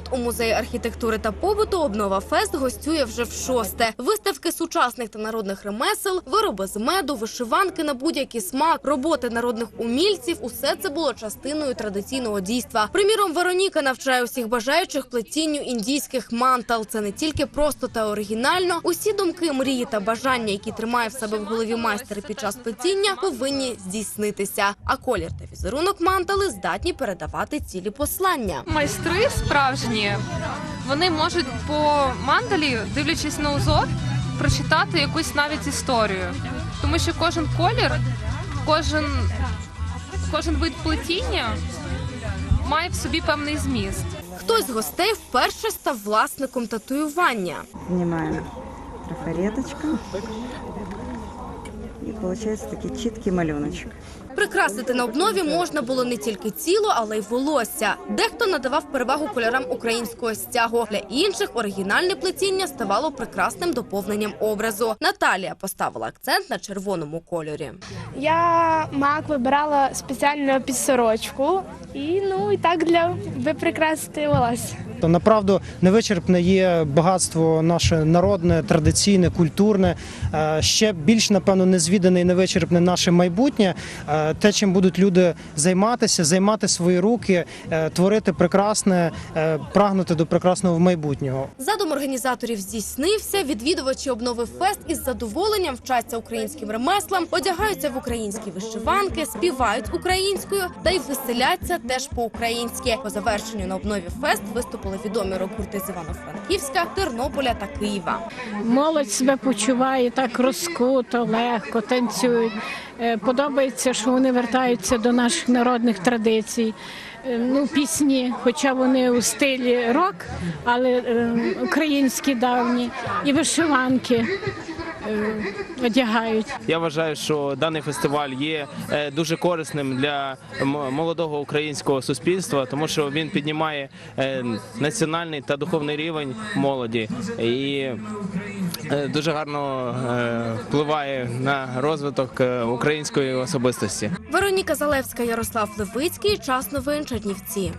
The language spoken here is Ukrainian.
Тут у музеї архітектури та побуту обнова фест гостює вже в шосте. Виставки сучасних та народних ремесел, вироби з меду, вишиванки на будь-який смак, роботи народних умільців. Усе це було частиною традиційного дійства. Приміром, Вероніка навчає усіх бажаючих плетінню індійських мантал. Це не тільки просто та оригінально. Усі думки, мрії та бажання, які тримає в себе в голові майстер під час плетіння, повинні здійснитися. А колір та візерунок мантали здатні передавати цілі послання. Майстри справжні, вони можуть по мандалі, дивлячись на узор, прочитати якусь навіть історію. Тому що кожен колір, кожен, кожен вид плетіння має в собі певний зміст. Хтось з гостей вперше став власником татуювання. Снимаем трафареточку. И получается такий чіткий малюночок. Прикрасити на обнові можна було не тільки тіло, але й волосся. Дехто надавав перевагу кольорам українського стягу. Для інших оригінальне плетіння ставало прекрасним доповненням образу. Наталія поставила акцент на червоному кольорі. Я мак вибирала спеціально під сорочку і ну і так для прикрасити волосся. То направду невичерпне є багатство наше народне, традиційне, культурне. Е, Ще більш напевно незвідане і невичерпне наше майбутнє. Е, Те, чим будуть люди займатися, займати свої руки, е, творити прекрасне, прагнути до прекрасного майбутнього. Задум організаторів здійснився. Відвідувачі обнови фест із задоволенням вчаться українським ремеслам, одягаються в українські вишиванки, співають українською та й веселяться теж по-українськи. По завершенню на обнові фест виступили відомі рок-гурти з Івано-Франківська, Тернополя та Києва. Молодь себе почуває так розкуто, легко, танцюють. Е, Подобається, що вони вертаються до наших народних традицій. Е, Ну, пісні, хоча вони у стилі рок, але е, українські давні, і вишиванки одягають. Я вважаю, що даний фестиваль є е, дуже корисним для молодого українського суспільства, тому що він піднімає е, національний та духовний рівень молоді і е, дуже гарно е, впливає на розвиток е, української особистості. Вероніка Залевська, Ярослав Левицький. Час новин Чернівці.